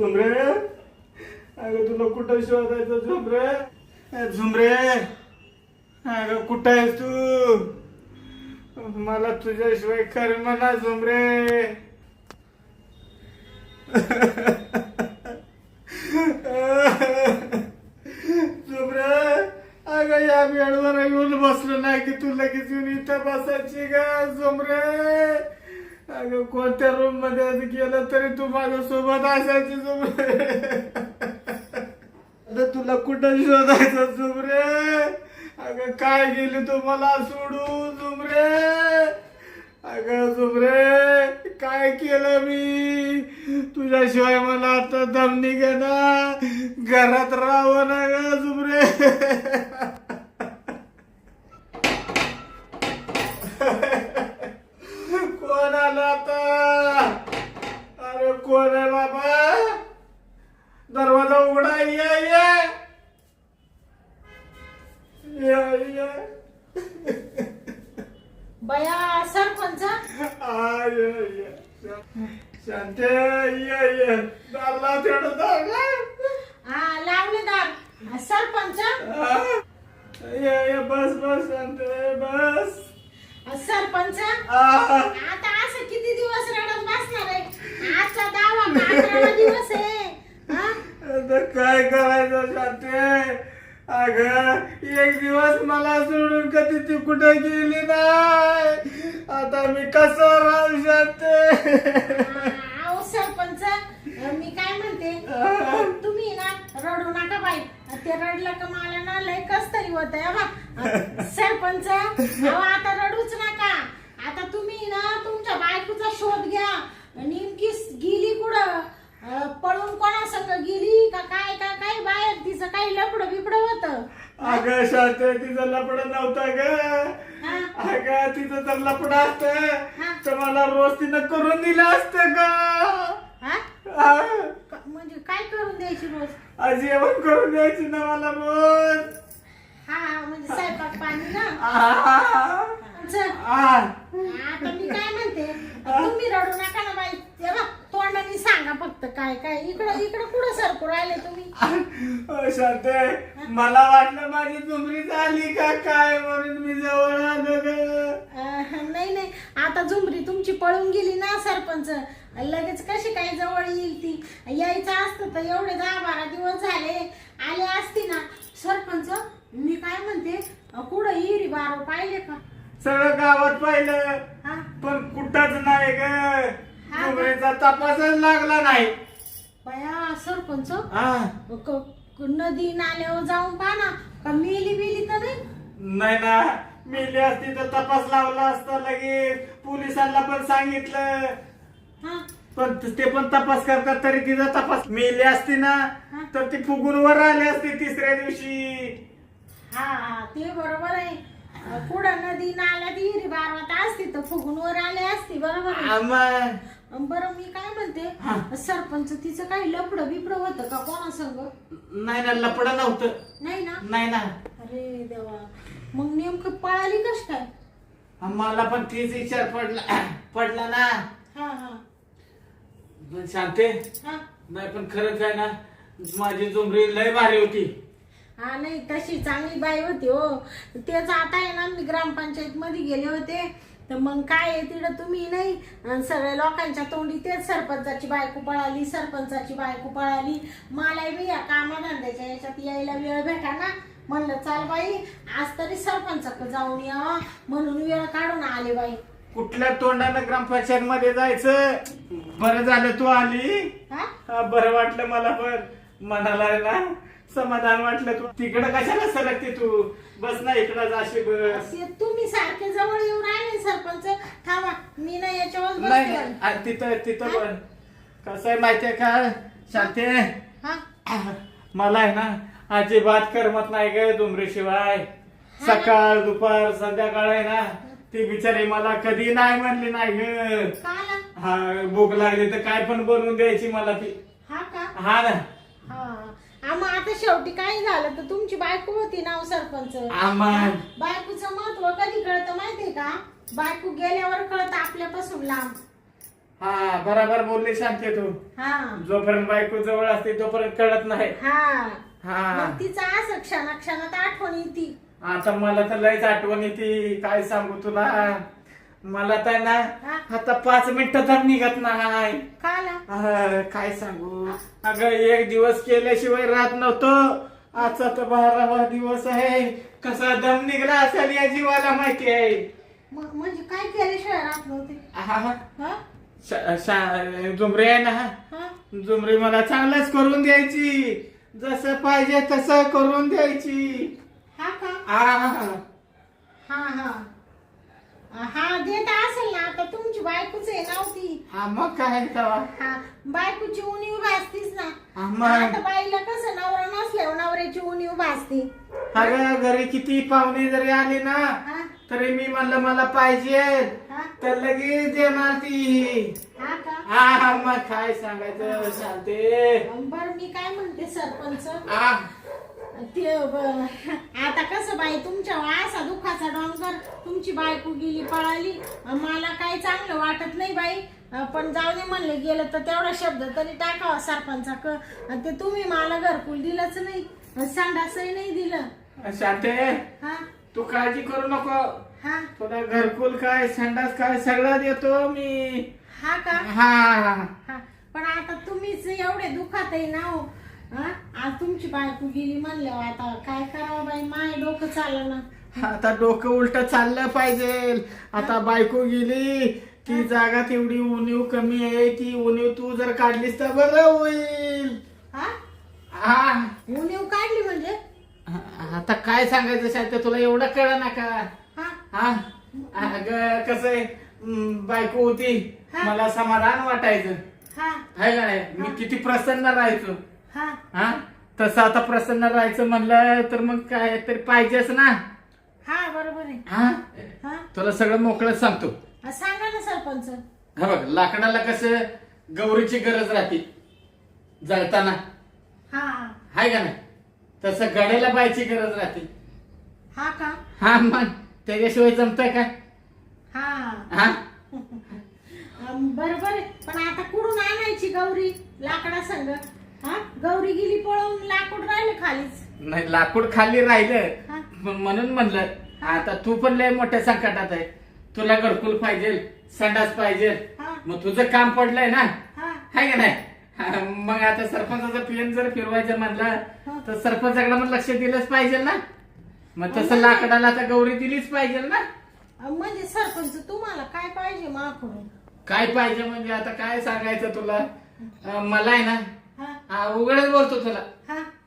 झुमरे? अगं तुला कुठं शोधायचं झुमरे? झुमरे! अगं कुठं आहेस तू? मला तुझ्याशिवाय खरं म्हणा झुमरे! झुमरे अगं या बेडवर येऊन बसलो नाही की तू लगेच येऊन इथं बसायची का झुमरे! अगं कोणत्या रूममध्ये गेलं तरी तू माझ्या सोबत असायची झुमरे तुला कुठं शोधायचं झुमरे अगं काय गेली तू मला सोडून झुमरे अगं झुमरे काय केलं मी? तुझ्याशिवाय मला आता दम निघेना. घरात राहावं ना ग झुमरे कोण आलं आता अरे कोण आहे बाबा दरवाजा उघडा ये ये ये ये बया सरपंच आ, ये ये शांते ये ये दारला तेवढं दारला हा लावले दार सरपंच ये ये बस बस शांते बस सरपंच आ, आता असं किती दिवस रडत बसणार आहे आजचा दहावा का अकरावा दिवस आहे हा? आता काय करायचं शांते अग एक दिवस मला सोडून कधी ती कुठे गेली नाही आता मी कसं राहू शांते अहो सरपंच मी काय म्हणते? तुम्ही ना रडू नका बाई. ते रडलं का मला ना लय कस तरी होत सरपंच आता रडूच नका. आता तुम्ही ना तुमच्या बायकोचा शोध घ्या. नेमकी गेली कुठं? पळून कोणासंग गेली का काय का काय? बाहेर तिचं काही लपड बिपड होत? अग शांते तिचं लपड नव्हतं ग. अग तिचं जर लपड असत तर मला रोज तिनं करून दिलं असतं का म्हणजे काय करून द्यायची रोज? आज जेवण करून द्यायची ना मला रोज. हा हा, म्हणजे स्वयंपाक पाणी ना? चल. आता मी काय म्हणते? तुम्ही रडू नका ना बाई. ते बघ तोंडाने सांगा फक्त काय काय. इकडं इकडं कुठं सरकू राहिले तुम्ही? अ, शांते मला वाटलं माझी झुमरी झाली का काय म्हणून मी जवळ आलो ग. नाही आता झुमरी तुमची पळून गेली ना सरपंच. लगेच कशी काय जवळ येईल ती? यायचं असतं तर एवढे दहा बारा दिवस झाले. आले असती ना. सरपंच मी काय म्हणते? कुठं इरी बारो पाहिले का? सगळं गावात पाहिलं. हा? पण कुठंच नाही ग. तपासच लागला नाही. बया सरपंच आ, क- क- नदी नाल्यावर जाऊन पहा ना. का मेली बिली तर नाही? नाही ना. मेली असती तर तपास लावला असता लगेच. पोलिसांना पण सांगितलं. हा. पण ते पण तपास करतात तरी तिचा तपास. मेली असती ना तर ती फुगून वर आली असती तिसऱ्या दिवशी. हा ते बरोबर आहे. कुठं नदी नाल्यात विहिरी बारवत असती तर फुगून वर आले असती बरोबर आहे. आम्हा. बरं मी काय म्हणते सरपंच तिचं काही लपड बिपड होतं का कोणा संग? नाही ना लपड नव्हतं. नाही ना? नाही ना. अरे देवा. मग नेमकं पळाली कश काय? मला पण तीच विचार पडला पडला ना. हा हा. पण शांते. हा. नाही पण खरंच काय ना माझी झुमरी लय भारी होती. हा नाही तशी चांगली बाई होती हो. तेच आता आहे ना मी ग्रामपंचायत मध्ये गेले होते. तर मग काय आहे तिकडं तुम्ही नाही अन सगळ्या लोकांच्या तोंडी तेच सरपंचाची बायको पळाली सरपंचाची बायको पळाली. मला बी या कामाधंद्याच्या याच्यात यायला वेळ भेटा ना. म्हणलं चाल बाई आज तरी सरपंचाकडे जाऊन या म्हणून वेळ काढून आले बाई. कुठल्या तोंडानं ग्रामपंचायत मध्ये जायचं? बरं झालं तू आली. हा? हा, बरं वाटलं मला पण. मनाला आहे ना समाधान वाटलं तू. तिकडं कशाला सरकते तू? बस ना इकडं जाशी बस. असे तुम्ही सारखे जवळ येऊन राहिले सरपंच. थांबा मी ना याच्यावर नाही बसते. नाही, आ, तिथं तिथं पण. कसं आहे माहितीये का शांते? हा? मला आहे ना अजिबात करमत नाही ग डुमरीशिवाय सकाळ दुपार संध्याकाळ आहे ना ती बिचारी मला कधी नाही म्हणली नाही ग. काला? हा भूक लागली तर काय पण बनवून द्यायची मला ती. हा का? हा ना. हा. आ, मग आता शेवटी काय झालं तर तुमची बायको होती नाव सरपंच. आम्हा. बायकोचं महत्त्व कधी कळतं माहितीये का? बायको गेल्यावर कळतं आपल्यापासून लांब. हा बराबर बोलली शांती तू. हा. जोपर्यंत बायको जवळ असते तोपर्यंत कळत नाही. हा. हा. मग तिचं असं क्षणा क्षणात आठवण येते. आता मला तर लयच आठवण येते. काय सांगू तुला? मला तर ना हा? आता पाच मिनिटं तर निघत नाही. काला? काय सांगू? अगं एक दिवस केल्याशिवाय राहत नव्हतो. आजचा तर बारावा दिवस आहे. कसा दम निघला असेल या जीवाला माहिती आहे. म्हणजे काय केल्याशिवाय राहत नव्हते? आहा, हा? शा- शा- झुमरी आहे ना? हा. झुमरी मला चांगलंच करून द्यायची. जसं पाहिजे तसं करून द्यायची. हा का? आहा. हा हा. हा देत असेल ना आता तुमची बायकोच आहे नव्हती हा मग काय तेव्हा? हा बायकोची उणीव भासतीच ना. हा, मग. आता बाईला कसं नवरा नसल्यावर नवऱ्याची उणीव भासते अगं घरी किती पाहुणे जरी आले ना हा. तरी मी म्हणलं मला पाहिजे. हा? तर लगेच देणार ती. हा का? हा हा, मग काय सांगायचं शांते? बर मी काय म्हणते सरपंच? आ, ते ब- आता कसं बाई तुमच्या असा दुखाचा डोंगर तुमची बायको गेली पळाली मला काही चांगलं वाटत नाही बाई. पण जाऊ दे म्हणले गेलं तर तेवढा शब्द तरी टाकावा सरपंचा क ते तुम्ही मला घरकुल दिलंच नाही. संडासही नाही दिलं. शांते? हा? तू काळजी करू नको. हा. तुला घरकुल काय संडास काय सगळं देतो मी. हा का? हा. हा. पण आता तुम्हीच एवढे दुखात आहे ना हो. हा? आज तुमची बायको गेली म्हणल्यावर आता काय करावं बाई? माय डोकं चाललं ना. आता डोकं उलट चाललं पाहिजे. आता बायको गेली ती जागा तेवढी उणीव कमी आहे. ती उणीव तू जर काढलीस तर बरं होईल. हा? हा. उणीव काढली म्हणजे? आता काय सांगायचं शांत तुला एवढं कळ ना का? हा. अगं कसं आहे? बायको होती. मला समाधान वाटायचं. हा. आहे का नाही? मी किती प्रसन्न राहायचो. हा. तसं आता प्रसन्न राहायचं म्हणलं तर मग काय तरी पाहिजेच ना. हा बरोबर आहे. हा? तुला सगळं मोकळं सांगतो. सांगा ना सरपंच. हा बघ लाकडाला कसं गौरीची गरज राहते. जळताना. हा. हाय का नाही? तसं गड्याला बायची गरज राहते. हा का? हा मग त्याच्याशिवाय जमतंय का? हा. हा? बरोबर आहे. पण आता कुठून आणायची गौरी लाकडा संग हा? गौरी गेली पळून लाकूड राहिले खालीच. नाही लाकूड खाली राहिलं. हा. म- म्हणून म्हणलं आता तू पण लय मोठ्या संकटात आहे. तुला घरकुल पाहिजे संडास पाहिजे. हा. मग तुझं काम पडलंय ना? हा. हाय का नाही? मग आता सरपंचाचं पियन जर फिरवायचं म्हणलं. तर सरपंचाकडे मग लक्ष दिलंच पाहिजे ना. मग तसं लाकडाला आता गौरी दिलीच पाहिजे ना. म्हणजे सरपंच तुम्हाला काय पाहिजे माकडून? काय पाहिजे म्हणजे आता काय सांगायचं तुला? अं, मला आहे ना उघडच बोलतो तुला.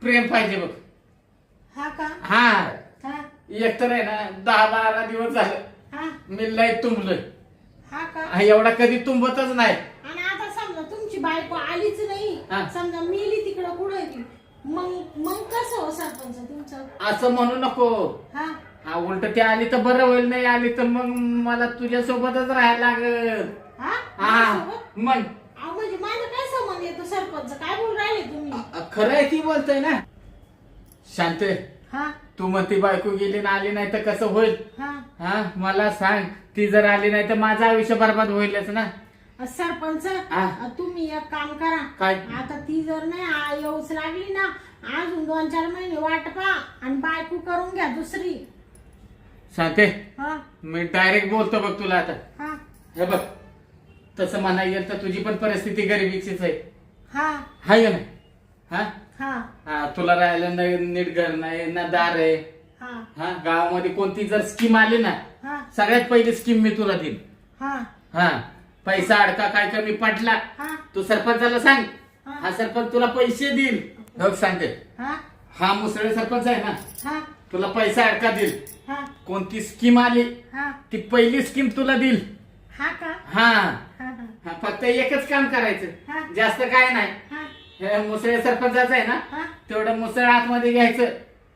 प्रेम पाहिजे बघ. हा का? हा. हा. एकतर आहे ना दहा बारा दिवस झालं. हा. मी लय तुंबलोय. हा का? हा, एवढा कधी तुंबतच नाही आणि आता समजा तुमची बायको आलीच नाही. हा. समजा मेली तिकडं कुठं ती? मग मग कसं हो सरपंच तुमचं? असं म्हणू नको. हा. हा उलट ते आली तर बरं होईल नाही आली तर मग मला तुझ्या सोबतच राहायला लागल. हा? हा. माझ्यासोबत? मग? अहो, म्हणजे माझं काय संबंध येतो सरपंच? काय बोल राहिले तुम्ही? अ- खरं आहे ती बोलतोय ना. शांत हा. तू मग ती बायको गेली ना आली नाही तर कसं होईल? हा. हा मला सांग. ती जर आली नाही तर माझं आयुष्य बरबाद होईलच ना. सरपंच हा. तुम्ही एक काम करा. काय? आता ती जर नाही आ- येऊच लागली ना अजून दोन चार महिने वाट पा आणि बायको करून घ्या दुसरी. हा. मी डायरेक्ट बोलतो बघ तुला आता. हा. हे बघ तसं म्हणा येईल तर तुझी पण परिस्थिती गरिबीचीच आहे. हा. हाय नाही? हा? हा. हा तुला राहायला नाही नीट घर नाही ना दार आहे. हा. हा गावामध्ये कोणती जर स्कीम आली ना हा. सगळ्यात पहिली स्कीम मी तुला देईन. हा. हा. पैसा अडका काय कमी पडला हा. तू सरपंचाला सांग. हा. हा सरपंच तुला पैसे देईल. सांगते. हा. हा मुसळे सरपंच आहे ना? हा. तुला पैसा अडका देईल. हा. कोणती स्कीम आली हा. ती पहिली स्कीम तुला देईल. हा का? हा. हा हा. हा फक्त एकच काम हा. करायचं जास्त काय नाही. हा. हे मुसळे सरपंचाचं आहे ना? हा. तेवढं मुसळ आतमध्ये घ्यायचं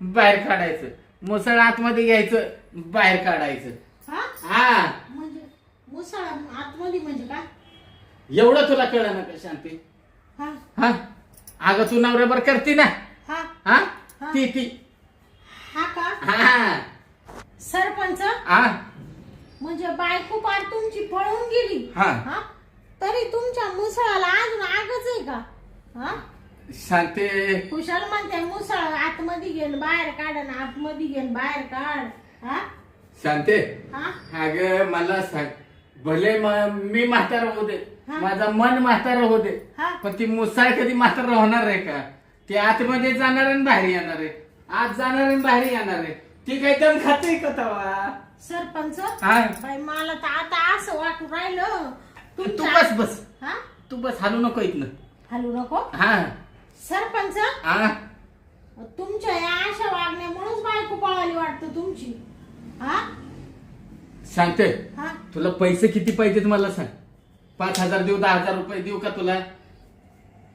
बाहेर काढायचं. मुसळ आतमध्ये घ्यायचं बाहेर काढायचं. हा. मुसळ आतमध्ये म्हणजे काय? एवढं तुला कळलं ना का शांती? हा. हा? अगं तू नवऱ्याबर करते ना? हा. हा? हा. ती ती. हा का? हा. सरपंच? हा? म्हणजे बायको पार तुमची पळून गेली. हा. हा? तरी तुमच्या मुसळाला अजून आगच आहे का? हा? शांते. कुशाल म्हणते मुसळ आतमध्ये घेऊन बाहेर काढ आणि आतमध्ये घेऊन बाहेर काढ. हा? शांते. हा? अगं मला सांग. भले म- मी म्हातारा होते हा. माझा मन म्हातारा होते हा. पण ती मुसाळ कधी म्हातारा होणार आहे का? ती आतमध्ये जाणार आणि बाहेर येणार आहे. आत जाणार आणि बाहेर येणार आहे. ती काही दम खाते का तवा? सरपंच? हा. बाई मला तर आता असं वाटू राहिलं. तू तुमच्या- बस बस. हा? तू बस हालू नको इथनं. हलू नको? हा. सरपंच? हा. तुमच्या या अशा वागण्यामुळेच बायको पळाली वाटतं तुमची. हा? सांगते. हा? तुला पैसे किती पाहिजेत मला सांग. पाच हजार देऊ दहा हजार रुपये देऊ का तुला?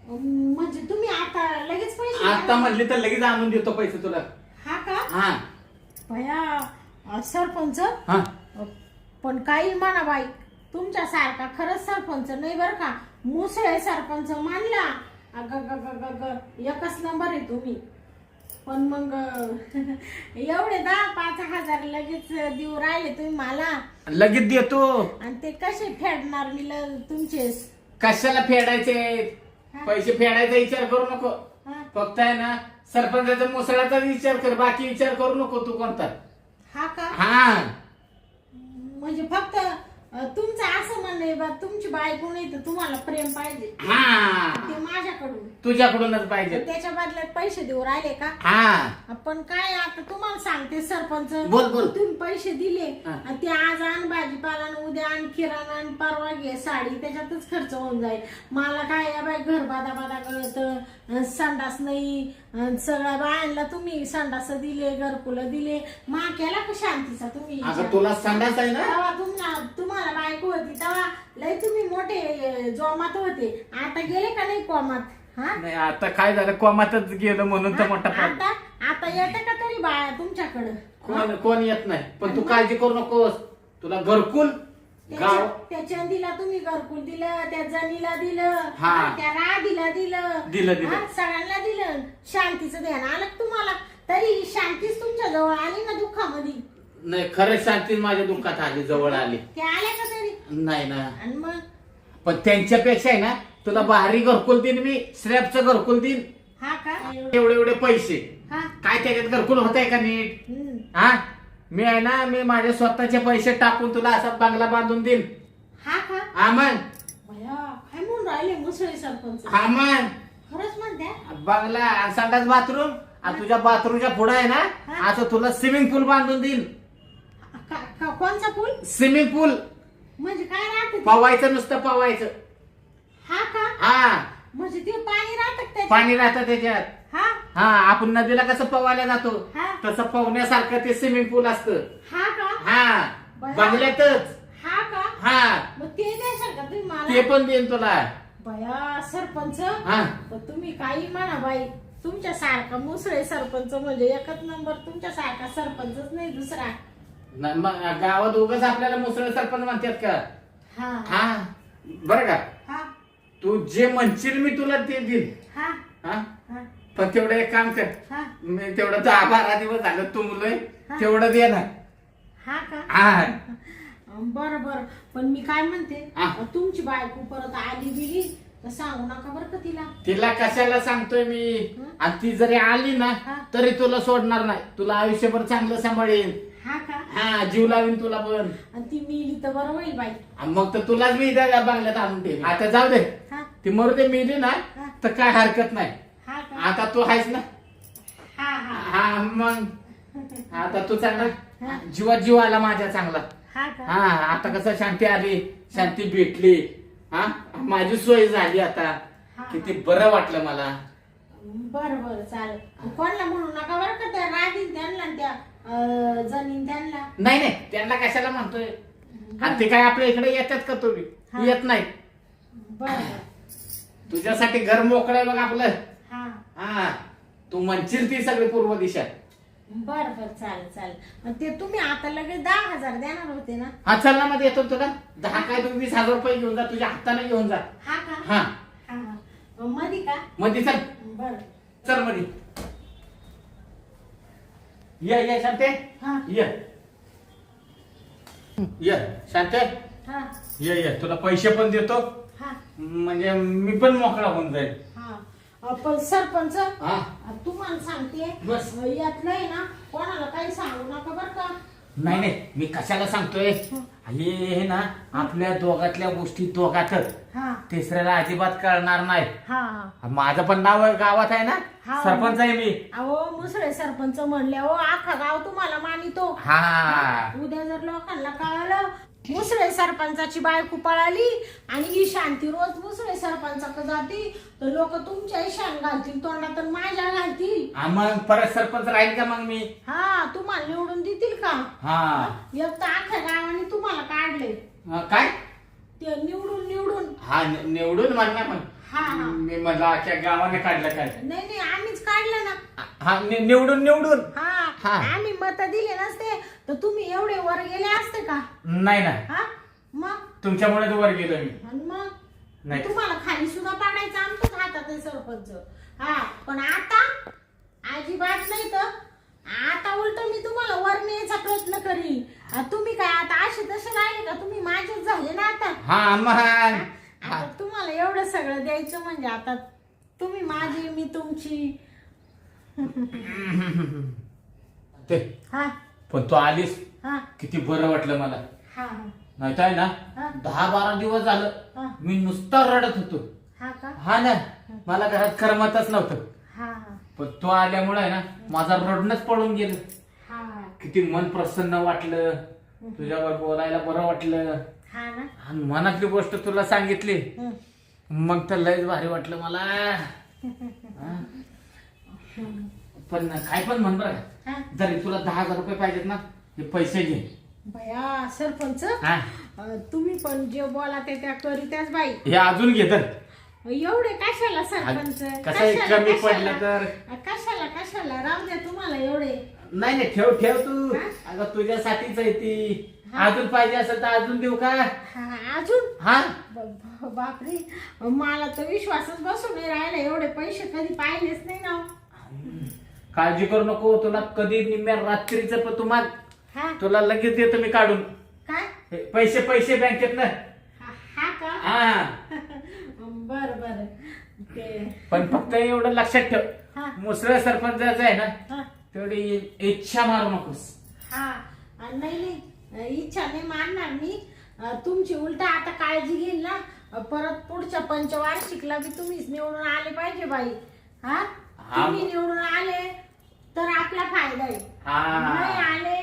म्हणजे तुम्ही आता लगेच पैसे आता? म्हणले तर लगेच आणून देतो पैसे तुला. हा का? हा. भया अ, सरपंच. हा. अ, पण काही म्हणा बाई तुमच्या सारखा खरंच सरपंच नाही बर का. मुसळे सरपंच मानला. अग ग ग ग ग एकच नंबर आहे तुम्ही. पण मग एवढे दहा पाच हजार लगेच देऊ राहिले तुम्ही मला. लगेच देतो. आणि ते कसे फेडणार मी ल- तुमचे? कशाला फेडायचे? पैसे फेडायचा विचार करू नको. हा? फक्त आहे ना सरपंचाचा मुसळाचा विचार कर बाकी विचार करू नको तू कोणता. हा का? हा. म्हणजे फक्त तुमचं असं म्हणणं आहे बा तुमची बायको नाही तर तुम्हाला प्रेम पाहिजे. हा. ते माझ्याकडून. तुझ्याकडूनच पाहिजे. त्याच्या बदल्यात पैसे देऊ राहिले का? हा. पण काय आता तुम्हाला सांगते सरपंच बोल, बोल. तुम्ही पैसे दिले हा. आणि ते आज आण भाजीपाला आणि उद्या आण किराणा आणि परवा घे साडी त्याच्यातच खर्च होऊन जाईल. मला काय या बाय घर बादा बादा कळत संडास नाही अन सगळ्या बायांना तुम्ही संडास दिले घरकुलं दिले. मा केला का शांतीचा तुम्ही? अगं? तुला संडास आहे ना? तेव्हा तुम्हाला तुम्हाला बायको होती तेव्हा लय तुम्ही मोठे अ, जोमात होते. आता गेले का नाही कोमात? हा? नाही आता काय झालं? कोमातच गेलं म्हणून तर मोठा प्रॉब्लेम आता आता येते का तरी बाया तुमच्याकडं? कोण कोण येत नाही. पण तू काळजी करू नकोस. तुला घरकुल गाव? त्याच्या- त्या चंदीला तुम्ही घरकुल दिलं त्या जनीला दिलं हा. हा, त्या राधीला दिलं. दिलं, दिलं. हा, सगळ्यांना दिलं. शांतीचं ध्यान आलं का तुम्हाला? तरी शांतीच तुमच्या जवळ आली ना दुःखामध्ये? नाही खरंच शांती माझ्या दुःखात आली जवळ आली. ते आल्या का तरी? नाही ना. आणि मग? पण त्यांच्यापेक्षा आहे ना तुला भारी घरकुल देईन मी स्लॅबचं घरकुल देईन. हा का? एवढे एवढे पैसे. हा. काय त्याच्यात घरकुल होत आहे का नीट? हम्म. हा? मी आहे ना मी माझे स्वतःचे पैसे टाकून तुला असा बंगला बांधून देईन. हा का? भया काय म्हणून राहिले मुसळे सरपंच? मग खरंच म्हणते? बंगला आणि संडास बाथरूम. आणि तुझ्या बाथरूमच्या पुढे आहे ना. असं तुला स्विमिंग पूल बांधून का- का- कोणचा पूल स्विमिंग पूल म्हणजे काय राहत पवायचं नुसतं पवायचं. हा का? हा. म्हणजे ते पाणी राहत त्याच्यात? पाणी राहतं त्याच्यात. हा? हा आपण नदीला कसं पवायला जातो? हा. तसं पवण्यासारखं ते स्विमिंग पूल असतं. हा का? हा बरं. बंगल्यातच. हा का? हा. मग ते द्याल का तुम्ही ते मला पण देईन तुला. बया सरपंच. हा. पण तुम्ही काही म्हणा बाई तुमच्या सारखा मुसळे सरपंच म्हणजे एकच नंबर तुमच्या सारखा सरपंचच नाही दुसरा. न- मग गावात उगाच आपल्याला मुसळ सरपंच म्हणतात का? हा. हा. बरं का? हा. तू जे म्हणशील मी तुला ते देईन. हा. हा? हा. पण तेवढं एक काम कर. हा. मी तेवढं दहा बारा दिवस झालं तू मुलं. तेवढं दे ना. हा का? हा. बर बर. पण मी काय म्हणते हा. तुमची बायको परत आली तर सांगू नका बरं का तिला. तिला कशाला सांगतोय मी? आणि ती जरी आली ना हा. तरी तुला सोडणार नाही. तुला आयुष्यभर चांगलं सांभाळेन. हा जीव लावीन तुला पण. आणि ती मिली तर बरं होईल बाई. मग तर तुलाच मी इथं बांगल्यात आणून ठेवीन. आता जाऊ दे. हा. ती मरू दे मिली ना हा. तर काय हरकत नाही. हा का? आता तू आहेस ना? हा हा. हा मग. आता तू. चांगला? जीवात जीव आला माझ्या चांगला. हा का? हा आता कसं शांती आली शांती भेटली. हा? माझी सोय झाली आता. हा. किती बरं वाटलं मला. बर बर चालेल. कोणाला म्हणू नका बरं का त्या राधीन त्यांना त्या अं, जनीन त्यांना. नाही नाही त्यांना कशाला म्हणतोय? आणि ते काय आपल्या इकडे येतात का हा. तुम्ही येत नाही. बर तुझ्यासाठी घर मोकळं आहे बघ आपलं. हा. हा तू म्हणशील ती सगळी पूर्व दिशा. बर बर चालेल चालेल. मग ते तुम्ही आता लगेच दहा हजार देणार होते ना? हा चल ना मध्ये येतो तुला. दहा काय तू वीस हजार रुपये घेऊन जा. तुझ्या हाताने घेऊन जा. हा का? हा. हा. मधी का? मध्ये चल. बर. चलमध्ये ये ये शांते. हा. ये. ये शांते. हा. ये ये तुला पैसे पण देतो. म्हणजे मी पण मोकळा होऊन जाईल. हा. अ, पण सरपंच हा. अ, तुम्हाला सांगते बस. अ, यातलं आहे ना कोणाला काही सांगू नका बर का? नाही नाही मी कशाला सांगतोय? हे. हे ना आपल्या दोघातल्या गोष्टी दोघातच. हा. तिसऱ्याला अजिबात कळणार नाही. हा. माझं पण नाव गावात आहे ना? हा. सरपंच आहे मी. अहो मुसळे सरपंच म्हणले हो आखा गाव तुम्हाला मानितो. हा. उद्या जर लोकांना कळालं मुसळे सरपंचाची बायको पळाली आणि ही शांती रोज मुसळे सरपंचाकडे जाती तर लोक तुमच्या शान घालतील तोंडात आणि माझ्या घालतील. हा, मग परत सरपंच राहील का मग मी? हा तुम्हाला निवडून देतील का? हा. एक तर अख्ख्या गावाने तुम्हाला काढले काय? ते निवडून निवडून. हा नि- निवडून म्हणणार पण हा. मी मला अख्ख्या गावाने काढलं काय? नाही नाही आम्हीच काढलं ना. हा नि- निवडून निवडून. हा. हा. आम्ही मत दिले नसते. तर तुम्ही एवढे वर गेले असते का? नाही ना. हा? मग? तुमच्यामुळे वर गेलो मी. आणि मग? नाही. तुम्हाला खाली सुद्धा पाडायचं आमच्याच हातात आहे सरपंच. हा पण आता अजिबात नाही तर आता उलट मी तुम्हाला वर न्यायचा प्रयत्न करीन. आ, तुम्ही काय आता असे तसे राहिले का? तुम्ही माझेच झाले ना आता. हा मग. आता तुम्हाला एवढं सगळं द्यायचं म्हणजे आता तुम्ही माझी मी तुमची. ते. हा. पण तू आलीस. हा. किती बरं वाटलं मला. हा. हा नाही तर आहे ना. दहा बारा दिवस झालं. मी नुसता रडत होतो. हा का? हा ना मला घरात करमतच नव्हतं. हा हा. पण तो आल्यामुळे आहे ना माझा रडणंच पळून गेलं. हा. किती मन प्रसन्न वाटलं. तुझ्यावर बोलायला बरं वाटलं. हा ना. आणि मनातली गोष्ट तुला सांगितली. हं. मग तर लयच भारी वाटलं मला. हा. पण काय पण म्हण बरं का, हा. जरी तुला दहा हजार रुपये पाहिजेत ना हे पैसे घे. भया सरपंच. हा. अं, तुम्ही पण जे बोला ते त्या करीत्याच बाई. हे अजून घे तर. एवढे कशाला सरपंच? कसं कशाला, कमी कशाला? पडलं तर? कशाला कशाला? राहू द्या तुम्हाला एवढे. नाही नाही ठेव ठेव तू. हा? अगं तुझ्यासाठीच आहे ती. अजून पाहिजे असेल तर अजून देऊ का? हा अजून? हा? ब- ब- बापरे. मला तर विश्वासच बसून नाही राहिला. एवढे पैसे कधी पाहिलेच नाही ना. काळजी करू नको तुला कधी निम्म्या रात्रीचं पण तुम्हाला हा. तुला लगेच देतो मी काढून. काय? हे पैसे पैसे बँकेत ना हा हा का? हा. बर बर. ते. पण फक्त एवढं लक्षात ठेव. हा. मुसळ सरपंचाचं आहे ना हा. तेवढी इच्छा मारू नकोस. हा. नाही नाही. अं, इच्छा नाही मानणार मी. तुमची उलट आता काळजी घेईल ना. परत पुढच्या पंचवार्षिकला बी तुम्हीच निवडून आले पाहिजे बाई. हा? हा. तुम्ही निवडून आले तर आपला फायदा आहे. हा. नाही आले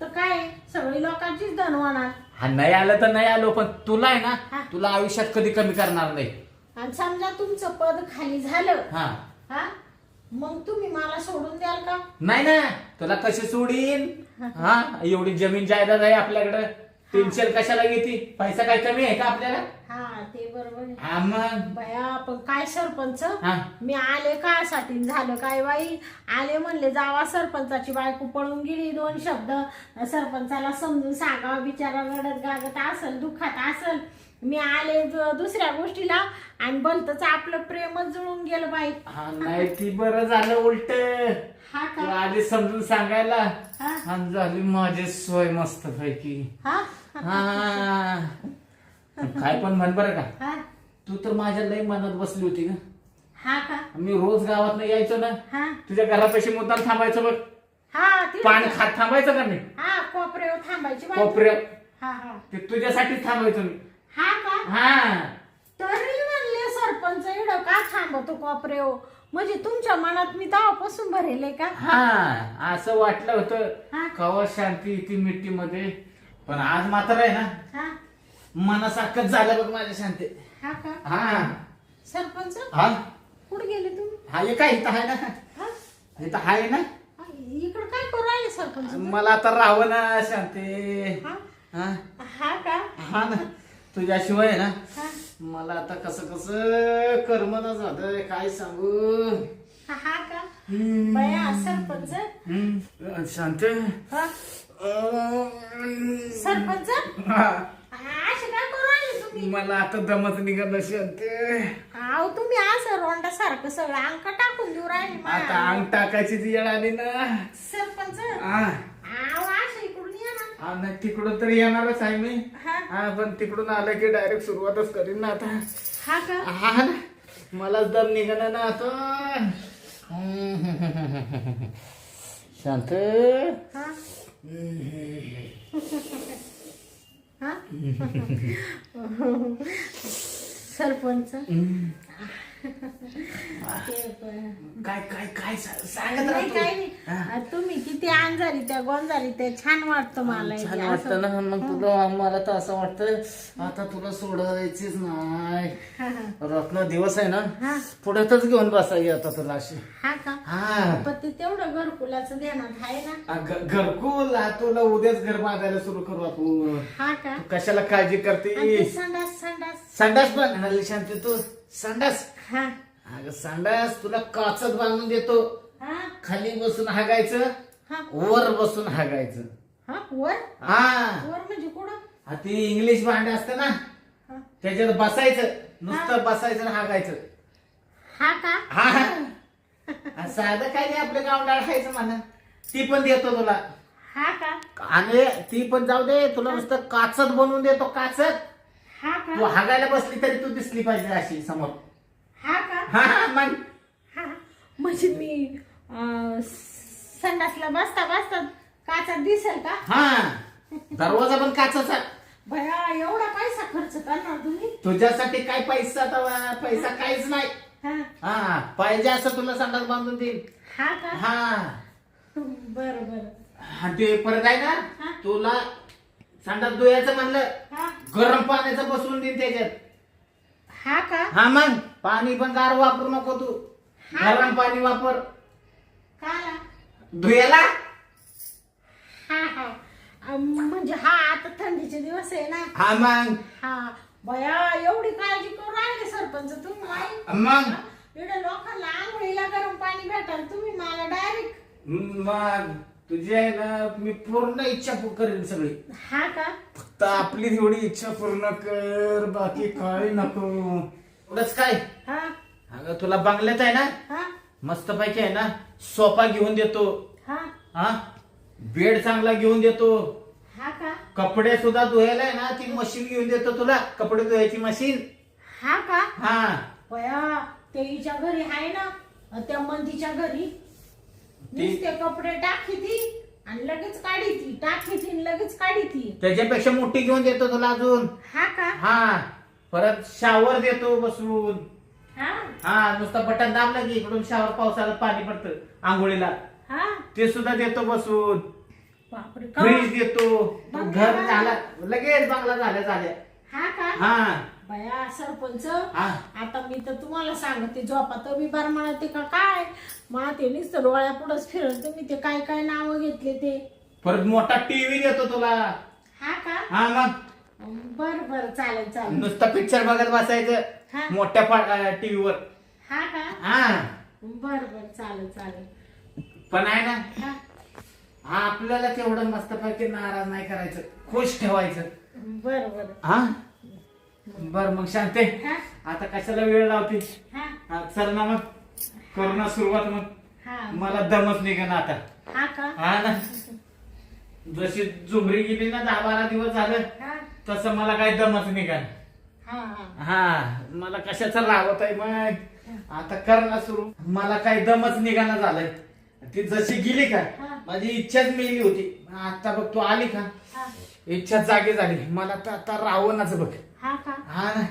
तर काय सगळी लोकांचीच धन होणार. हा नाही आलं तर नाही आलो पण तुला आहे हा. ना तुला आयुष्यात कधी कमी करणार नाही. आणि समजा तुमचं पद खाली झालं हा. हा? मग तुम्ही मला सोडून द्याल का? नाही ना तुला कशी सोडीन? हा? एवढी जमीन जायदाद आहे आपल्याकडं? टेन्शन कशाला घेती? पैसा काय कमी आहे का आपल्याला? हा ते बरोबर आहे. हा मग? बया पण काय सरपंच? हा. मी आले कायसाठी झालं काय बाई? आले म्हणले जावा सरपंचाची बायको पळून गेली. दोन शब्द. सरपंचाला समजून सांगावा बिचारा रडत गागत असल दुःखात असल. मी आले ज- दुसऱ्या गोष्टीला आणि भलतच आपलं प्रेमच जुळून गेलं बाई. हा नाही ती बरं झालं उलट. हा का? आधी समजून सांगायला. हा? आणि झाली माझी सोय मस्त पैकी हा? हा. काय पण म्हण बरं का. हा? तू तर माझ्या लई मनात बसली होती का हा का? मी रोज गावात यायचो ना. हा? तुझ्या घरापाशी मुद्दाम थांबायचो बघ. हा ते पान खात थांबायचं का मी? हा कोपऱ्यावर थांबायची बाई. कोपऱ्या हा हा. ते तुझ्यासाठीच थांबायचो मी. हा का? हा. तरी म्हणले सरपंच एवढं का थांबतो कोपऱ्यावर म्हणजे तुमच्या मनात मी तेव्हापासून भरेले का? हा असं वाटलं हा. होतं कवा शांती ती मिट्टी मध्ये पण आज मात्र आहे ना. हा. मनासारखंच झालं बघ माझ्या शांती. हा का? हा. सरपंच? हा. कुठे गेले तुम्ही? हा हे काय इथं आहे ना? हा? इथं आहे ना? हा, इकडं काय करू राहिले सरपंच? मला आता राहावं ना शांती. हा. हा. हा का? हा ना. तुझ्याशिवाय ना? मला आता कसं कसं करमना झालंय काय सांगू? हा, हा का? हम्म. बया सरपंच? हम्म. शांत. हा. सरपंच? हा. असे काय करू राहिले तुम्ही? मला आता दमत निघत शांत. अहो तुम्ही असं रोंडा सारखं सगळं अंक टाकून देऊ राहिले आता. अंग टाकायची ती येळ आली ना. सरपंच? हा. अहो असं इकडून या ना हा, नाही तिकडून तरी येणारच आहे मी. हा? हा पण तिकडून आलं की डायरेक्ट सुरुवातच करीन ना आता. हा का? हा ना. मलाच दम निघाला ना आता. शांत. हा? हा? सरपंच? ते काय काय काय सा- सांगत नाही राहतो? काही तुम्ही किती अंजारी त्या गोंजारी ते छान वाटतं मला छान हे वाटतं. ना. मग तुला मला तर असं वाटतं आता तुला सोडायचीच नाही. हा, हा. रत्न दिवस आहे ना. हा. पुढ्यातच घेऊन बसायची आता तुला अशी. हा का? हा. पण ते तेवढं घरकुलाचं ध्यानात आहे ना. आ, घ- घरकुल तुला उद्याच घर बांधायला सुरू करू आपण. हा का? तू कशाला काळजी आणि ते करते संडास संडास. संडास पण म्हणाली शांती तू. संडास. हा. अगं संडास तुला काचत बांधून देतो. हा. खाली बसून हागायचं हा. वर बसून हागायचं. हा वर? हा. वर म्हणजे कुठं? आ, ती इंग्लिश भांडे असतं ना हा. त्याच्यात बसायचं नुसतं बसायचं आणि हागायचं. हा का? हा. साधं काय नाही आपलं गाव खायचं म्हणा. ती पण देतो तुला. हा का? आणि ती पण जाऊ दे तुला नुसतं काचत बनवून देतो काचत. हा तू का हागायला बसली तरी तू दिसली पाहिजे अशी समोर. हा का? हा हा, मग. हा. म्हणजे मी अं, संडासला बसता बसता काचा दिसेल का? हा दरवाजा पण काचाचा. भया एवढा पैसा खर्च करणार तुम्ही? तुझ्यासाठी काय पैसा तवा पैसा काहीच नाही. हा. हा पाहिजे असं तुला संडास बांधून देईल हा का? हा. बर बर. हा, ते परत आहे हा. ना तुला संडास धुयाचं म्हणलं हा. गरम पाण्याचं बसवून देईन त्याच्यात. हा का? हा मग पाणी पण गार वापरू नको तू. हा. गरम पाणी वापर. काला? धुयाला? हा हा. अं, म्हणजे हा आता थंडीचे दिवस आहे ना. हा मग. हा. बया एवढी काळजी करून राहिले सरपंच तुम्ही माई मग. एवढ्या लोकांना आंघोळीला गरम पाणी भेटाल तुम्ही मला डायरेक्ट मग. तुझी आहे ना मी पूर्ण इच्छा पू- करेन सगळी. हा का? फक्त आपली तेवढी इच्छा पूर्ण कर बाकी काय नको. एवढंच काय? हा. अगं तुला बंगल्यात आहे ना? हा. मस्त पैकी आहे ना सोफा घेऊन देतो. हा. हा? बेड चांगला घेऊन देतो. हा का? कपडे सुद्धा धुवायला आहे ना ती मशीन घेऊन देतो तुला कपडे धुवायची मशीन. हा का? हा. हिच्या घरी आहे ना अं, त्या मंदीच्या घरी. नुसते कपडे टाकी ती आणि लगेच काढी ती. टाकी ती आणि लगेच काढी ती. त्याच्यापेक्षा मोठी घेऊन देतो तुला अजून. हा का? हा. परत शावर देतो बसून. हा? हा नुसतं बटन दाबलं की इकडून शावर पावसाळ्यात पाणी पडतं आंघोळीला. हा? ते सुद्धा देतो बसून. बापरे फ्रीज देतो. घर झाला. लगेच बंगला झाल्या झाल्या. हा का? हा. बया सरपंच हा. आता मी तर तुम्हाला सांगते झोपा तर मी बार म्हणते का काय? मला ते नुसतं डोळ्या पुढंच फिरत तुम्ही ते काय काय नाव घेतले ते. परत मोठा टीव्ही देतो तुला. हा का? हा मग. बर बर चालेल चालेल. नुसतं पिक्चर बघत हा. बसायचं मोठ्या टीव्हीवर हा का? हा. बर बर चालेल चालेल. पण आहे ना हा. हा आपल्याला तेवढं मस्तपैकी नाराज नाही करायचं खुश ठेवायचं. बर बर. हा? बर मग शांते. हा? आता कशाला वेळ लावते? हा? हा, चल ना मग. करू ना सुरुवात मग. हा. मला दमच निघा आता? हा का? हा ना. जशी झुमरी गेली ना दहा बारा दिवस झालं हा. तसं मला काही दमच निघा हा हा. हा मला कशाचं राहत आहे मग? आता कर ना सुरू. मला काही दमच निघाना झालंय? ती जशी गेली का हा. माझी इच्छाच मिळली होती. आता बघ तू आली का? हा. इच्छा जागी झाली. मला तर आता रावणाच बघ. हा का? हा ना.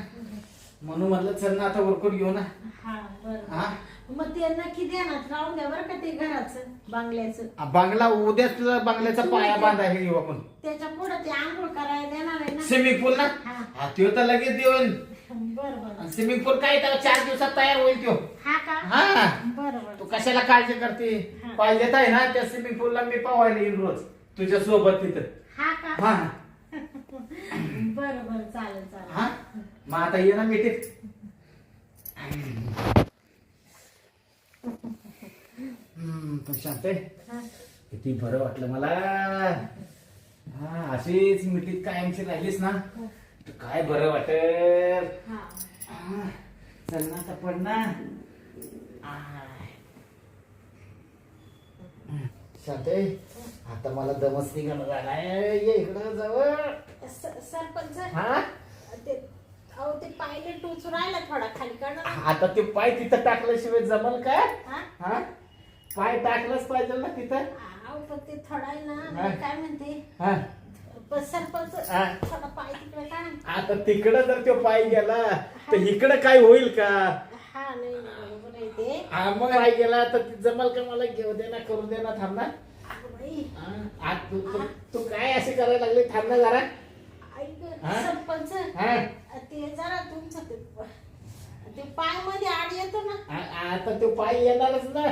म्हणून म्हटलं चल ना आता वरकून घेऊ ना. हा बर. हा? मग ते नक्की ध्यानात राहून द्या बरं का ते घराचं बांगल्याचं. आ, बांगला उद्याच तुला बांगल्याचा पाया बांधायला घेऊ आपण. त्याच्या पुढे ते आंघोळ करायला देणार आहे ना. स्विमिंग पूल ना? हा. हा त्यो तर लगेच देऊन. बर बर. स्विमिंग पूल काय तर चार दिवसात तयार होईल त्यो. हा का? हा. बर बर. तू कशाला काळजी करते? हा. पाहिजेत आहे ना त्या स्विमिंग पूलला मी पावायला येईल रोज तुझ्या सोबत तिथं. हा का? हा. बर बर चालेल चालेल. हा? मग आता ये ना मिठीत. हम्म, पण शांत. हा. किती बरं वाटलं मला. हा अशीच मिठीत कायमची राहिलीस ना तर काय बरं वाटेल? हा. हा, चल ना आता पड ना. आय. आहे. आता मला दमच निघाला. झालाय ये इकडं जवळ. स- सरपंच हा? ते अहो ते पायले टोचू राहिला थोडा खाली करा आता ते पाय तिथं टाकल्याशिवाय जमल का हा? हा? पाय टाकलंच पाहिजे ना तिथं? अहो पण ते थोडा आहे ना हा. मी काय म्हणते? हा? पण सरपंच हा. थोडा पाय तिकडे का? आता तिकडं जर तो पाय गेला तर इकडं काय होईल का? हा नाही. ते हा, मग पाय गेला तर ती जमल का मला? घेऊ दे ना करू दे ना थांब ना. अगं बाई. हा, आ, तू तू- तू काय असे करायला लागले? थांब ना जरा. ऐक हा? सरपंच हा? ते जरा तुमचं ते ते पायमध्ये आड येतो ना. आ- आता तो पाय येणारच ना.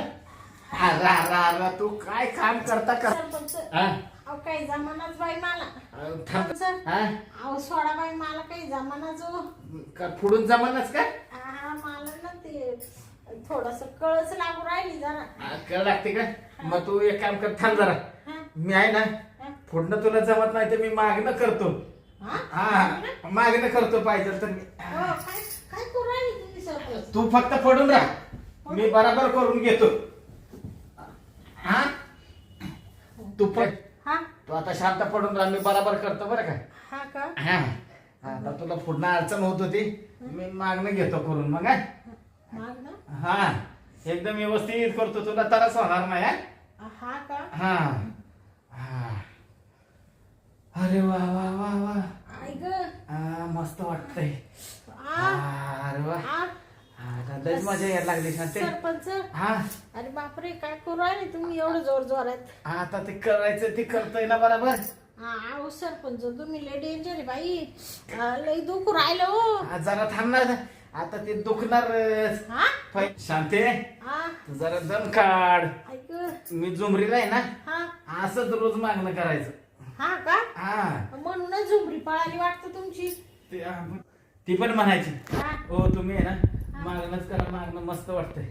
आ, रा रा रा तू काय काम करता कर सरपंच हा, अहो काही जमानाच बाई मला. आ, थांब. सरपंच हा? अहो सोडा बाई मला काही जमानाच हो. का पुढून जमानच का? हा मला ना ते थोडस कळच लागू राहिली जरा. कळ लागते का? मग तू एक काम कर थांब जरा. मी आहे ना पुढनं तुला जमत नाही तर मी मागणं करतो. हा? मागणं करतो पाहिजे तर मी. हो, काय काय करू राहिली तुम्ही सरपंच तू फक्त पडून राह. मी बराबर करून घेतो. हा? तू पण हा? तू आता शांत पडून राह मी बराबर करतो बरं का? हा का? हा. आता तुला पुढनं अडचण होत होती. मी मागणं घेतो करून मग हा? एकदम व्यवस्थित करतो. तुला त्रास होणार नाही हा? हा का? हा. हा. अरे वा वा वा वा. ऐक हा, मस्त वाटतंय. हा, अरे वा. हा, लयच मजा यायला लागली शांती सरपंच. हा. अरे बापरे काय करू राहिले तुम्ही एवढं जोर जोरात? आता ते करायचं ते करतोय ना बरोबर. हा अहो सरपंच तुम्ही लय डेंजर बाई. लय दुखू राहिलं. हो हा, जरा थांबणार आता ते दुखणार हा? शांते हा? तू जरा दम काढ. ऐक मी झुमरीला आहे ना हा? असंच रोज मागणं करायचं. हा का? हा. म्हणूनच झुमरी पळाली वाटतं तुमची. ते- ती पण म्हणायची. हा. हो तुम्ही आहे ना मागणंच करा मागणं मस्त वाटतंय.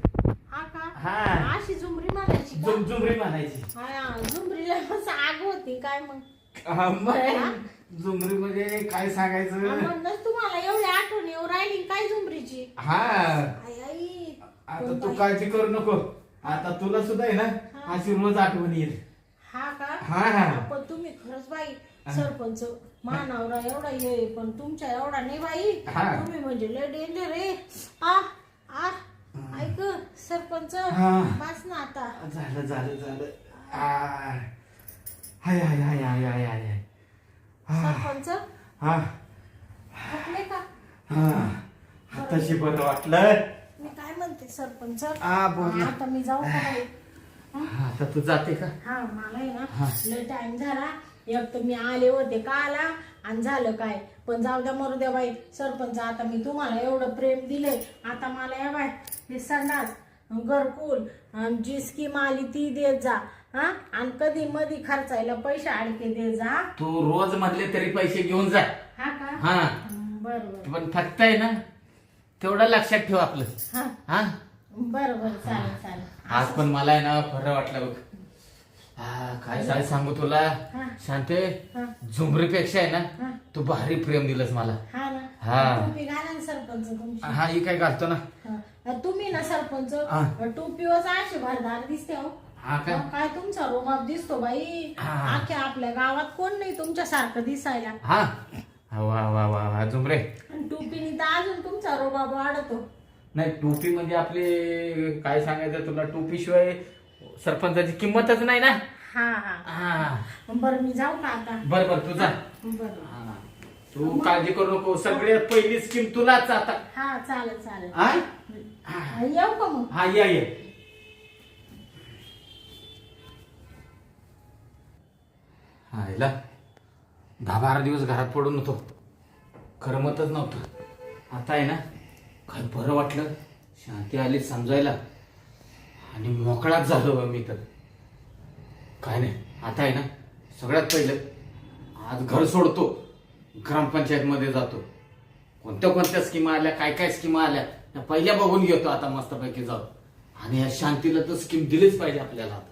हा का? हा. अशी झुमरी म्हणायची का? झुम झुमरी म्हणायची. हा झुमरीला आग होती काय मग? झुमरी मध्ये काय हा, सांगायचं म्हणूनच तुम्हाला एवढी आठवण येऊ राहिली काय झुमरीची? हा. आई आई. आता तू काळजी करू नको. आता तुला सुद्धा आहे ना अशी रोज आठवण येईल. हा का? हा. हा पण तुम्ही खरंच बाई सरपंच मानावरा एवढा ये पण तुमच्या एवढा नाही बाई. हा. तुम्ही म्हणजे लय डेंजर आहे. आ आ ऐक सरपंच हा. बस ना आता. झालं झालं झालं. आ. हाय हाय हाय हाय हाय हाय हाय. सरपंच हा. थकले का? हा. आताशी बरं वाटलं. मी काय म्हणते सरपंच? हा, बोल ना. आता मी जाऊ का बाई हा, आता तू जाते का? हा मला आहे. ना लय टाइम झाला. एक तर मी आले होते का आला आणि झालं काय? पण जाऊ द्या मरू द्या बाई. सरपंच आता मी तुम्हाला एवढं प्रेम दिलंय. आता मला या बाय हे संडास घरकुल आणि जी स्कीम आली ती देत जा. हा? आणि कधी मधी खर्चायला पैसे अडके देत जा. तू रोज म्हणले तरी पैसे घेऊन जा. हा का? हा. बर बर पण फक्त आहे ना तेवढं लक्षात ठेव आपलं. हा. हा? बर बर चालेल चालेल. आज पण मला आहे ना खरं वाटलं बघ. हा काय काय सांगू तुला? हा. शांते हा. झुमरीपेक्षा आहे हा. ना तू भारी प्रेम दिलंस मला. हा हा. ना टोपी घाला ना सरपंच तुमची. हा ही काय घालतो ना? हा. तुम्ही ना सरपंच हा. टोपीवर असे भरदार दिसते हो. हा का? काय तुमचा रोमाप दिसतो बाई. हा. अख्ख्या आपल्या गावात कोण नाही तुमच्या सारखं दिसायला. हा. वा वा वा वा झुमरे आणि टोपीने तर अजून तुमचा रोबाब वाढतो. नाही टोपी म्हणजे आपली काय सांगायचं तुला टोपी शिवाय सरपंचाची किंमतच नाही ना? हा हा. हा. बरं मी जाऊ का आता? बर बर तुझा बरं. तू काळजी करू नको सगळ्यात पहिली स्कीम तुलाच आता. हा चालेल चालेल. हा हा, येऊ का मग? हा या ये. हा दहा बारा दिवस घरात पडून होतो. करमतच नव्हतं. आता आहे ना काय बरं वाटलं. शांती आली समजायला. आणि मोकळाच झालो बा मी तर. काय नाही आता आहे ना सगळ्यात पहिलं आज घर सोडतो. ग्रामपंचायतमध्ये जातो. कोणत्या कोणत्या स्कीमा आल्या काय काय स्कीमा आल्या त्या पहिल्या बघून घेतो आता मस्तपैकी जाऊ आणि या शांतीला तर स्कीम दिलीच पाहिजे आपल्याला आता.